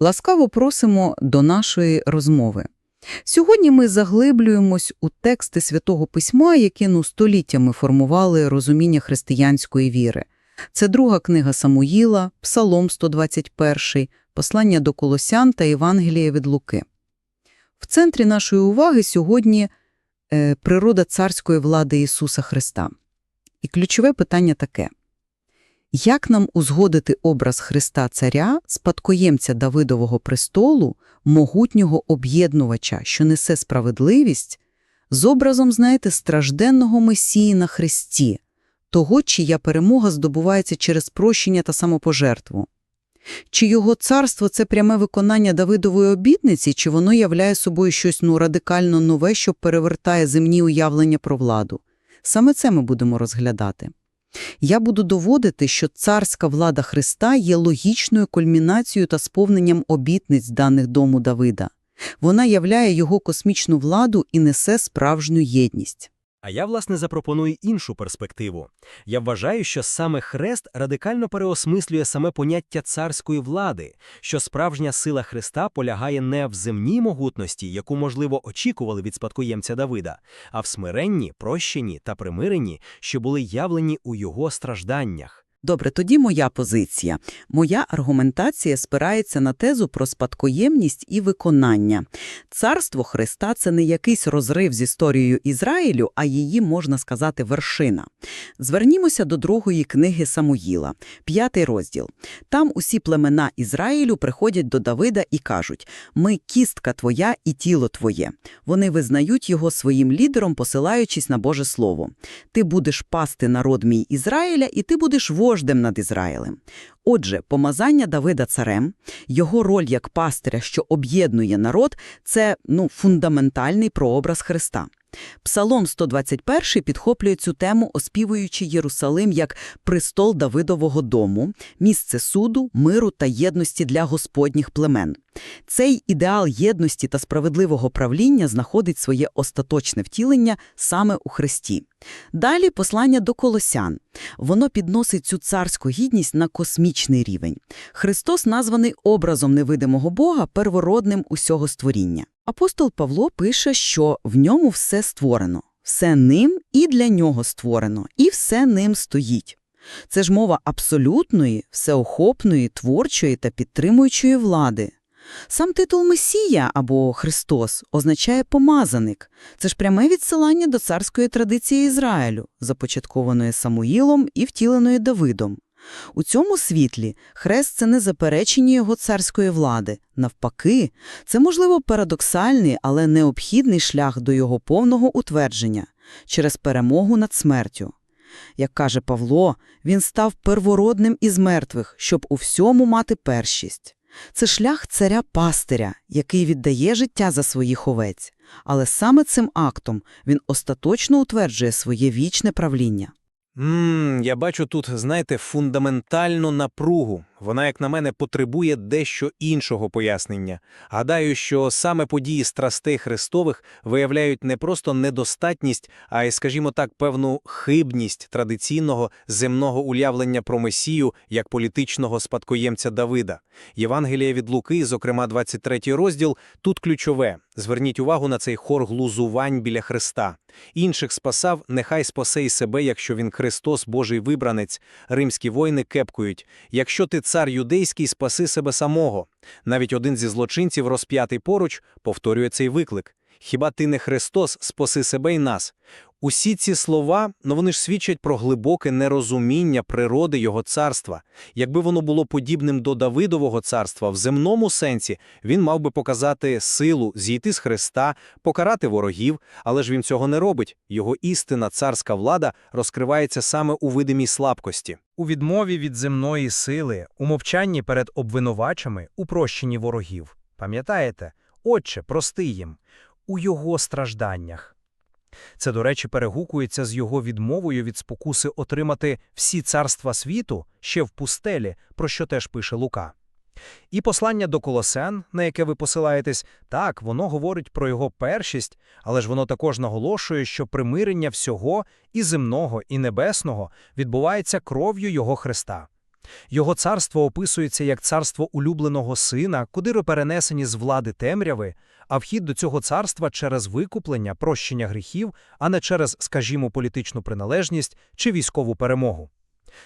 Ласкаво просимо до нашої розмови. Сьогодні ми заглиблюємось у тексти Святого Письма, які ну, століттями формували розуміння християнської віри. Це друга книга Самуїла, Псалом 121, Послання до Колосян та Євангелія від Луки. В центрі нашої уваги сьогодні е, природа царської влади Ісуса Христа. І ключове питання таке. Як нам узгодити образ Христа Царя, спадкоємця Давидового престолу, могутнього об'єднувача, що несе справедливість, з образом, знаєте, стражденного Месії на Христі, того, чия перемога здобувається через прощення та самопожертву? Чи його царство – це пряме виконання Давидової обітниці, чи воно являє собою щось ну, радикально нове, що перевертає земні уявлення про владу? Саме це ми будемо розглядати. Я буду доводити, що царська влада Христа є логічною кульмінацією та сповненням обітниць даних дому Давида. Вона являє його космічну владу і несе справжню єдність. А я, власне, запропоную іншу перспективу. Я вважаю, що саме хрест радикально переосмислює саме поняття царської влади, що справжня сила Христа полягає не в земній могутності, яку, можливо, очікували від спадкоємця Давида, а в смиренні, прощенні та примиренні, що були явлені у його стражданнях. Добре, тоді моя позиція. Моя аргументація спирається на тезу про спадкоємність і виконання. Царство Христа – це не якийсь розрив з історією Ізраїлю, а її, можна сказати, вершина. Звернімося до другої книги Самуїла, п'ятий розділ. Там усі племена Ізраїлю приходять до Давида і кажуть «Ми – кістка твоя і тіло твоє». Вони визнають його своїм лідером, посилаючись на Боже Слово. «Ти будеш пасти народ мій Ізраїля, і ти будеш вождем над Ізраїлем». Отже, помазання Давида царем, його роль як пастиря, що об'єднує народ – це ну, фундаментальний прообраз Христа. Псалом 121 підхоплює цю тему, оспівуючи Єрусалим як престол Давидового дому, місце суду, миру та єдності для господніх племен. Цей ідеал єдності та справедливого правління знаходить своє остаточне втілення саме у Христі. Далі послання до колосян. Воно підносить цю царську гідність на космічний рівень. Христос названий образом невидимого Бога, первородним усього створіння. Апостол Павло пише, що в ньому все створено, все ним і для нього створено, і все ним стоїть. Це ж мова абсолютної, всеохопної, творчої та підтримуючої влади. Сам титул Месія або Христос означає «помазаник». Це ж пряме відсилання до царської традиції Ізраїлю, започаткованої Самуїлом і втіленої Давидом. У цьому світлі хрест – це не заперечення його царської влади. Навпаки, це, можливо, парадоксальний, але необхідний шлях до його повного утвердження через перемогу над смертю. Як каже Павло, він став первородним із мертвих, щоб у всьому мати першість. Це шлях царя-пастиря, який віддає життя за своїх овець. Але саме цим актом він остаточно утверджує своє вічне правління. Ммм, я бачу тут, знаєте, фундаментальну напругу. Вона, як на мене, потребує дещо іншого пояснення. Гадаю, що саме події страстей Христових виявляють не просто недостатність, а й, скажімо так, певну хибність традиційного земного уявлення про Месію як політичного спадкоємця Давида. Євангелія від Луки, зокрема 23 розділ, тут ключове. Зверніть увагу на цей хор глузувань біля Христа. Інших спасав, нехай спасе й себе, якщо він Христос, Божий вибранець. Римські воїни кепкують. Якщо ти цар юдейський, спаси себе самого. Навіть один зі злочинців, розп'ятий поруч, повторює цей виклик. Хіба ти не Христос, спаси себе й нас? Усі ці слова, ну вони ж свідчать про глибоке нерозуміння природи його царства. Якби воно було подібним до Давидового царства в земному сенсі, він мав би показати силу, зійти з Христа, покарати ворогів, але ж він цього не робить. Його істина, царська влада розкривається саме у видимій слабкості. У відмові від земної сили, у мовчанні перед обвинувачами, у прощенні ворогів. Пам'ятаєте? Отче, прости їм, у його стражданнях. Це, до речі, перегукується з його відмовою від спокуси отримати всі царства світу ще в пустелі, про що теж пише Лука. І послання до Колосен, на яке ви посилаєтесь, так, воно говорить про його першість, але ж воно також наголошує, що примирення всього і земного, і небесного відбувається кров'ю його Христа. Його царство описується як царство улюбленого сина, куди перенесені з влади темряви, а вхід до цього царства через викуплення, прощення гріхів, а не через, скажімо, політичну приналежність чи військову перемогу.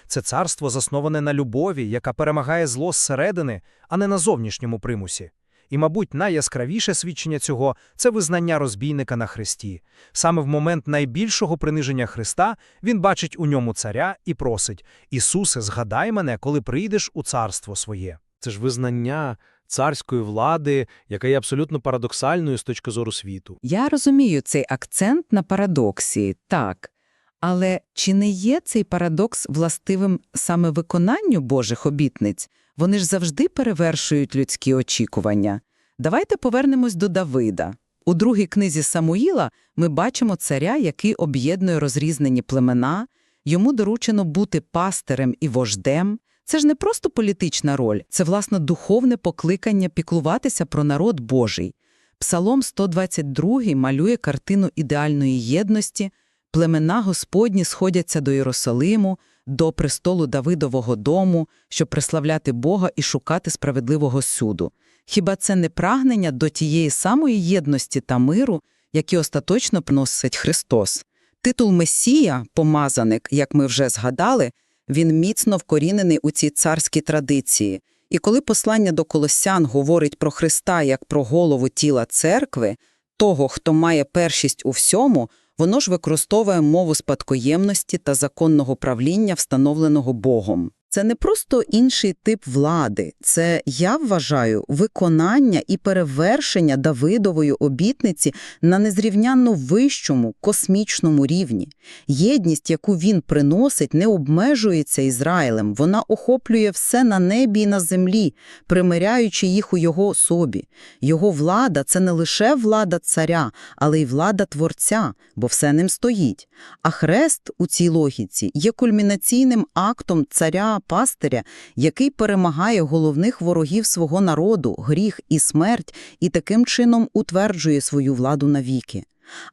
Це царство засноване на любові, яка перемагає зло зсередини, а не на зовнішньому примусі. І, мабуть, найяскравіше свідчення цього – це визнання розбійника на Христі. Саме в момент найбільшого приниження Христа він бачить у ньому царя і просить «Ісусе, згадай мене, коли прийдеш у царство своє». Це ж визнання царської влади, яка є абсолютно парадоксальною з точки зору світу. Я розумію цей акцент на парадоксі, так. Але чи не є цей парадокс властивим саме виконанню Божих обітниць? Вони ж завжди перевершують людські очікування. Давайте повернемось до Давида. У другій книзі Самуїла ми бачимо царя, який об'єднує розрізнені племена, йому доручено бути пастирем і вождем. Це ж не просто політична роль, це, власне, духовне покликання піклуватися про народ Божий. Псалом 122 малює картину ідеальної єдності, племена Господні сходяться до Єрусалиму, до престолу Давидового дому, щоб приславляти Бога і шукати справедливого суду. Хіба це не прагнення до тієї самої єдності та миру, які остаточно приносить Христос? Титул Месія, помазаник, як ми вже згадали, він міцно вкорінений у цій царській традиції. І коли послання до колосян говорить про Христа як про голову тіла церкви, того, хто має першість у всьому, воно ж використовує мову спадкоємності та законного правління, встановленого Богом. Це не просто інший тип влади, це, я вважаю, виконання і перевершення Давидової обітниці на незрівнянно вищому космічному рівні. Єдність, яку він приносить, не обмежується Ізраїлем, вона охоплює все на небі і на землі, примиряючи їх у його особі. Його влада – це не лише влада царя, але й влада Творця, бо все ним стоїть. А хрест у цій логіці є кульмінаційним актом царя-пастиря, який перемагає головних ворогів свого народу, гріх і смерть, і таким чином утверджує свою владу навіки.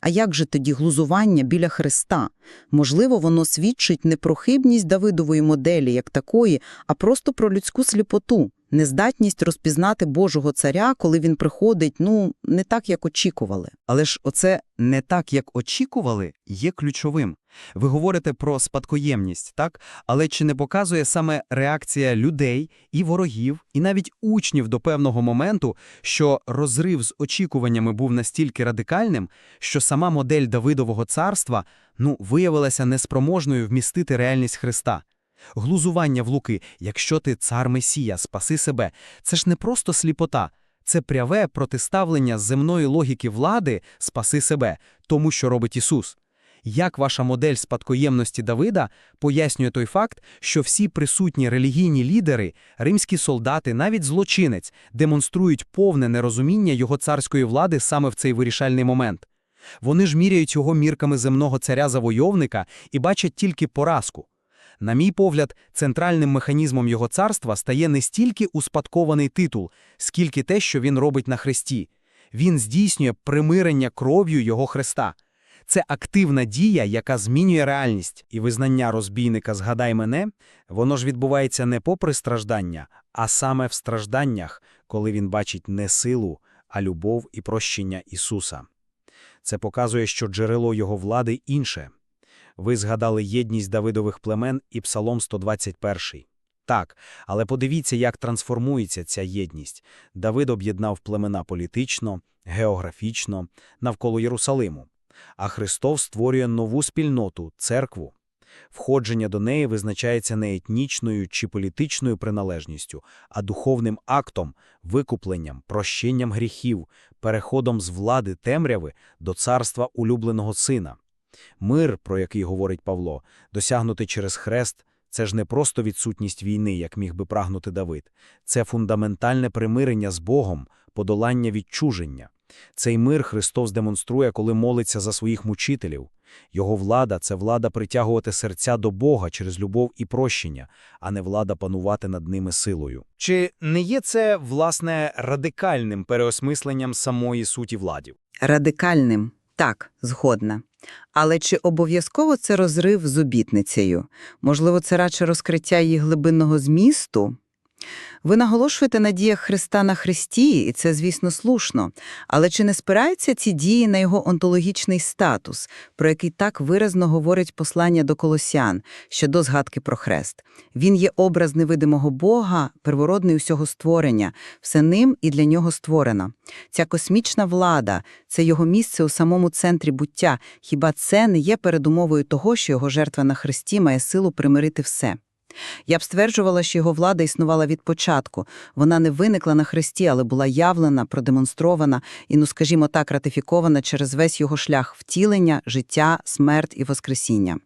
А як же тоді глузування біля Христа? Можливо, воно свідчить не про хибність Давидової моделі як такої, а просто про людську сліпоту, нездатність розпізнати Божого царя, коли він приходить, ну, не так, як очікували. Але ж оце не так, як очікували, є ключовим. Ви говорите про спадкоємність, так? Але чи не показує саме реакція людей і ворогів, і навіть учнів до певного моменту, що розрив з очікуваннями був настільки радикальним, що сама модель Давидового царства ну, виявилася неспроможною вмістити реальність Христа? Глузування в Луки, якщо ти цар Месія, спаси себе, це ж не просто сліпота, це пряве протиставлення земної логіки влади «спаси себе» тому, що робить Ісус. Як ваша модель спадкоємності Давида пояснює той факт, що всі присутні релігійні лідери, римські солдати, навіть злочинець, демонструють повне нерозуміння його царської влади саме в цей вирішальний момент? Вони ж міряють його мірками земного царя-завойовника і бачать тільки поразку. На мій погляд, центральним механізмом його царства стає не стільки успадкований титул, скільки те, що він робить на хресті. Він здійснює примирення кров'ю його хреста. Це активна дія, яка змінює реальність. І визнання розбійника «згадай мене» воно ж відбувається не попри страждання, а саме в стражданнях, коли він бачить не силу, а любов і прощення Ісуса. Це показує, що джерело його влади інше. Ви згадали єдність Давидових племен і Псалом 121. Так, але подивіться, як трансформується ця єдність. Давид об'єднав племена політично, географічно, навколо Єрусалиму. А Христос створює нову спільноту – церкву. Входження до неї визначається не етнічною чи політичною приналежністю, а духовним актом, викупленням, прощенням гріхів, переходом з влади темряви до царства улюбленого сина. Мир, про який говорить Павло, досягнутий через хрест, це ж не просто відсутність війни, як міг би прагнути Давид. Це фундаментальне примирення з Богом, подолання відчуження. Цей мир Христос демонструє, коли молиться за своїх мучителів. Його влада – це влада притягувати серця до Бога через любов і прощення, а не влада панувати над ними силою. Чи не є це, власне, радикальним переосмисленням самої суті владів? Радикальним. Так, згодна. Але чи обов'язково це розрив з обітницею? Можливо, це радше розкриття її глибинного змісту? Ви наголошуєте на діях Христа на Христі, і це, звісно, слушно. Але чи не спираються ці дії на його онтологічний статус, про який так виразно говорить послання до колосян, ще до згадки про хрест? Він є образ невидимого Бога, первородний усього створення, все ним і для нього створено. Ця космічна влада – це його місце у самому центрі буття. Хіба це не є передумовою того, що його жертва на Христі має силу примирити все? Я б стверджувала, що його влада існувала від початку. Вона не виникла на хресті, але була явлена, продемонстрована і, ну скажімо так, ратифікована через весь його шлях втілення, життя, смерть і воскресіння.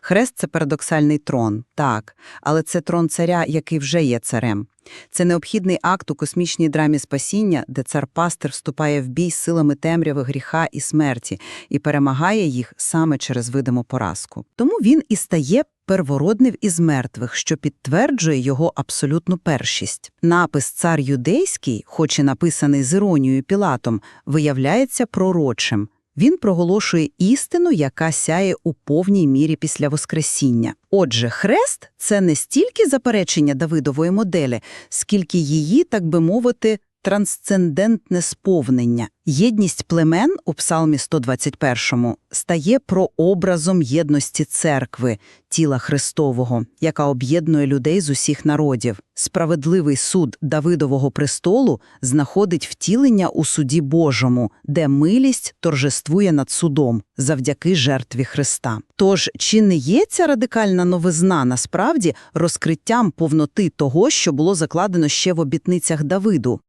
Хрест – це парадоксальний трон, так, але це трон царя, який вже є царем. Це необхідний акт у космічній драмі спасіння, де цар-пастир вступає в бій силами темряви, гріха і смерті і перемагає їх саме через видиму поразку. Тому він і стає первородним із мертвих, що підтверджує його абсолютну першість. Напис «Цар юдейський», хоч і написаний з іронією Пілатом, виявляється пророчим. Він проголошує істину, яка сяє у повній мірі після Воскресіння. Отже, хрест – це не стільки заперечення Давидової моделі, скільки її, так би мовити, трансцендентне сповнення. Єдність племен у Псалмі 121 стає прообразом єдності церкви, тіла Христового, яка об'єднує людей з усіх народів. Справедливий суд Давидового престолу знаходить втілення у суді Божому, де милість торжествує над судом завдяки жертві Христа. Тож, чи не є ця радикальна новизна насправді розкриттям повноти того, що було закладено ще в обітницях Давиду?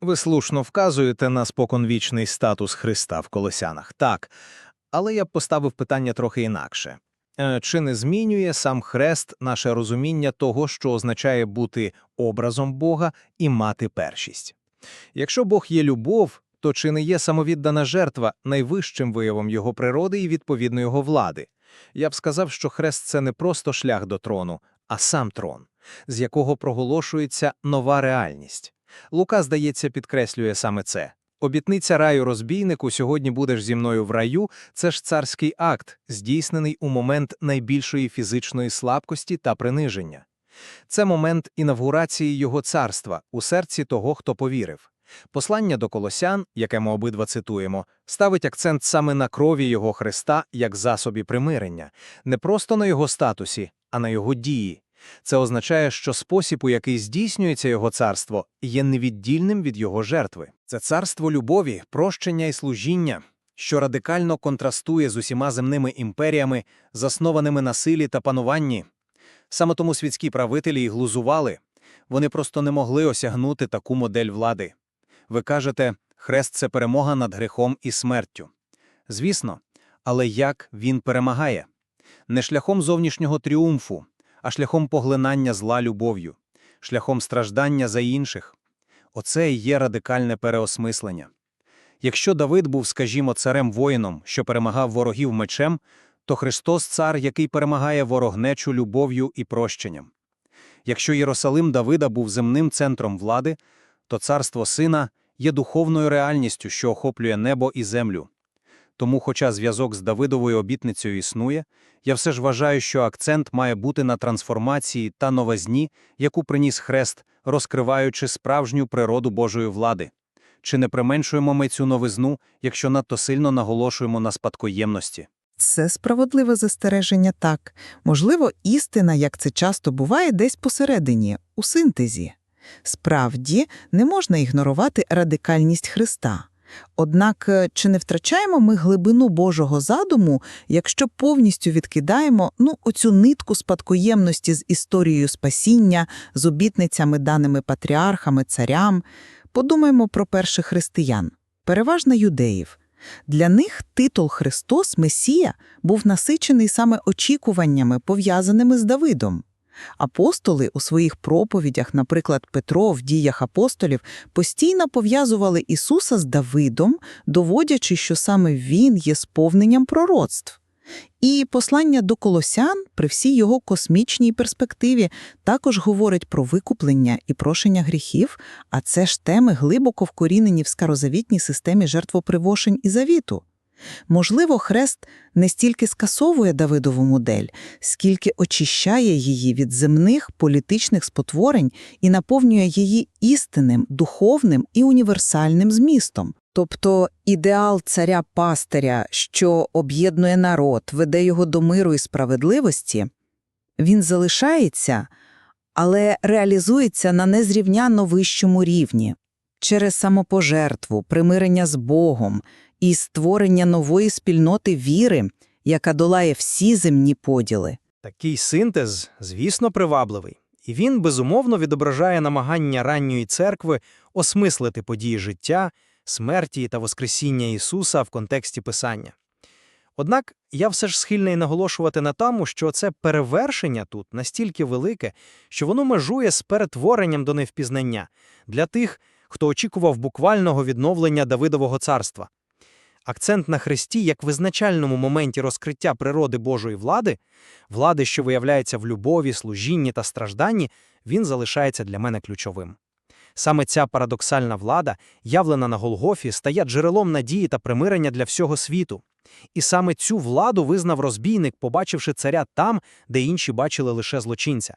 Ви слушно вказуєте на споконвічний статус Христа в Колосянах, так. Але я б поставив питання трохи інакше. Е, Чи не змінює сам хрест наше розуміння того, що означає бути образом Бога і мати першість? Якщо Бог є любов, то чи не є самовіддана жертва найвищим виявом його природи і відповідно його влади? Я б сказав, що хрест це не просто шлях до трону, а сам трон, з якого проголошується нова реальність. Лука, здається, підкреслює саме це. Обітниця раю розбійнику «Сьогодні будеш зі мною в раю» – це ж царський акт, здійснений у момент найбільшої фізичної слабкості та приниження. Це момент інавгурації його царства у серці того, хто повірив. Послання до колосян, яке ми обидва цитуємо, ставить акцент саме на крові його Христа як засобі примирення, не просто на його статусі, а на його дії. Це означає, що спосіб, у який здійснюється його царство, є невіддільним від його жертви. Це царство любові, прощення і служіння, що радикально контрастує з усіма земними імперіями, заснованими на силі та пануванні. Саме тому світські правителі і глузували. Вони просто не могли осягнути таку модель влади. Ви кажете, хрест – це перемога над грехом і смертю. Звісно, але як він перемагає? Не шляхом зовнішнього тріумфу, а шляхом поглинання зла любов'ю, шляхом страждання за інших. Оце і є радикальне переосмислення. Якщо Давид був, скажімо, царем-воїном, що перемагав ворогів мечем, то Христос – цар, який перемагає ворогнечу любов'ю і прощенням. Якщо Єрусалим Давида був земним центром влади, то царство Сина є духовною реальністю, що охоплює небо і землю. Тому, хоча зв'язок з Давидовою обітницею існує, я все ж вважаю, що акцент має бути на трансформації та новизні, яку приніс хрест, розкриваючи справжню природу Божої влади. Чи не применшуємо ми цю новизну, якщо надто сильно наголошуємо на спадкоємності? Це справедливе застереження так. Можливо, істина, як це часто буває, десь посередині, у синтезі. Справді, не можна ігнорувати радикальність Христа. Однак, е, чи не втрачаємо ми глибину Божого задуму, якщо повністю відкидаємо ну, оцю нитку спадкоємності з історією спасіння, з обітницями даними патріархами, царям? Подумаймо про перших християн, переважно юдеїв. Для них титул Христос, Месія, був насичений саме очікуваннями, пов'язаними з Давидом. Апостоли у своїх проповідях, наприклад, Петро в діях апостолів, постійно пов'язували Ісуса з Давидом, доводячи, що саме Він є сповненням пророцтв. І послання до колосян при всій його космічній перспективі також говорить про викуплення і прошення гріхів, а це ж теми глибоко вкорінені в скарозавітній системі жертвопривошень і завіту. Можливо, хрест не стільки скасовує Давидову модель, скільки очищає її від земних політичних спотворень і наповнює її істинним, духовним і універсальним змістом. Тобто ідеал царя-пастиря, що об'єднує народ, веде його до миру і справедливості, він залишається, але реалізується на незрівняно вищому рівні через самопожертву, примирення з Богом і створення нової спільноти віри, яка долає всі земні поділи. Такий синтез, звісно, привабливий. І він, безумовно, відображає намагання ранньої церкви осмислити події життя, смерті та Воскресіння Ісуса в контексті Писання. Однак я все ж схильний наголошувати на тому, що це перевершення тут настільки велике, що воно межує з перетворенням до невпізнання для тих, хто очікував буквального відновлення Давидового царства. Акцент на Христі як визначальному моменті розкриття природи Божої влади, влади, що виявляється в любові, служінні та стражданні, він залишається для мене ключовим. Саме ця парадоксальна влада, явлена на Голгофі, стає джерелом надії та примирення для всього світу. І саме цю владу визнав розбійник, побачивши царя там, де інші бачили лише злочинця.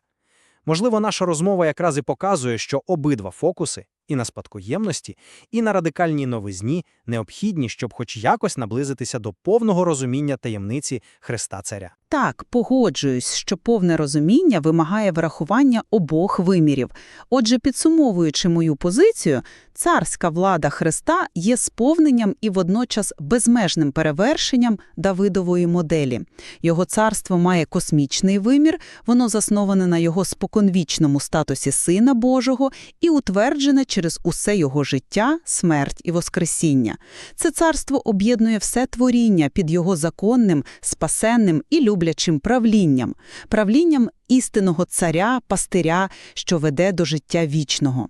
Можливо, наша розмова якраз і показує, що обидва фокуси і на спадкоємності, і на радикальній новизні необхідні, щоб хоч якось наблизитися до повного розуміння таємниці Христа Царя. Так, погоджуюсь, що повне розуміння вимагає врахування обох вимірів. Отже, підсумовуючи мою позицію, царська влада Христа є сповненням і водночас безмежним перевершенням Давидової моделі. Його царство має космічний вимір, воно засноване на його споконвічному статусі Сина Божого і утверджене через усе його життя, смерть і воскресіння. Це царство об'єднує все творіння під його законним, спасенним і люблячим правлінням, правлінням істинного царя, пастиря, що веде до життя вічного.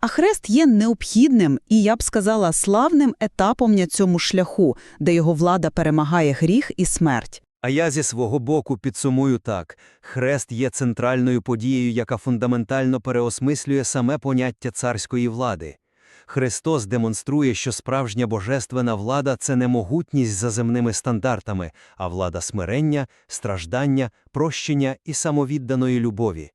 А хрест є необхідним і, я б сказала, славним етапом на цьому шляху, де його влада перемагає гріх і смерть. А я зі свого боку підсумую так: хрест є центральною подією, яка фундаментально переосмислює саме поняття царської влади. Христос демонструє, що справжня божественна влада це не могутність за земними стандартами, а влада смирення, страждання, прощення і самовідданої любові.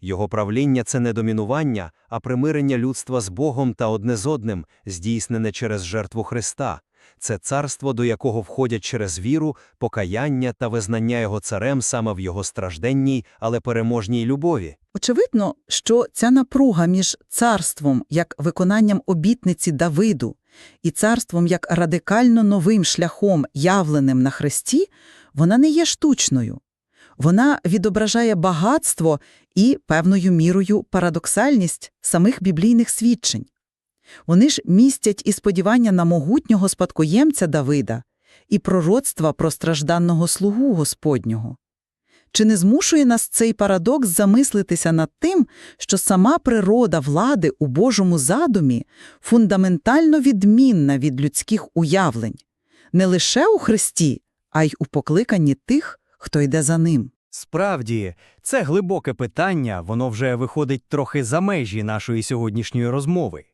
Його правління це не домінування, а примирення людства з Богом та одне з одним, здійснене через жертву Христа. Це царство, до якого входять через віру, покаяння та визнання його царем саме в його стражденній, але переможній любові. Очевидно, що ця напруга між царством як виконанням обітниці Давиду і царством як радикально новим шляхом, явленим на хресті, вона не є штучною. Вона відображає багатство і певною мірою парадоксальність самих біблійних свідчень. Вони ж містять і сподівання на могутнього спадкоємця Давида, і пророцтва про стражданного слугу Господнього. Чи не змушує нас цей парадокс замислитися над тим, що сама природа влади у Божому задумі фундаментально відмінна від людських уявлень, не лише у Христі, а й у покликанні тих, хто йде за ним? Справді, це глибоке питання, воно вже виходить трохи за межі нашої сьогоднішньої розмови.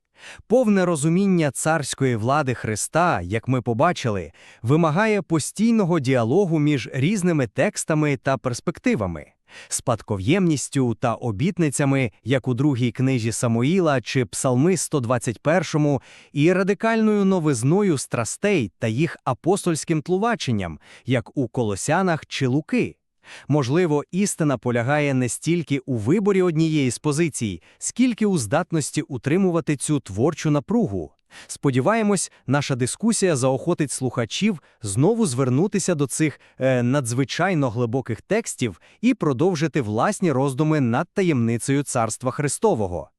Повне розуміння царської влади Христа, як ми побачили, вимагає постійного діалогу між різними текстами та перспективами, спадковємністю та обітницями, як у другій книзі Самуїла чи Псалми 121, і радикальною новизною страстей та їх апостольським тлумаченням, як у Колосянах чи Луки. Можливо, істина полягає не стільки у виборі однієї з позицій, скільки у здатності утримувати цю творчу напругу. Сподіваємось, наша дискусія заохотить слухачів знову звернутися до цих е, надзвичайно глибоких текстів і продовжити власні роздуми над таємницею Царства Христового.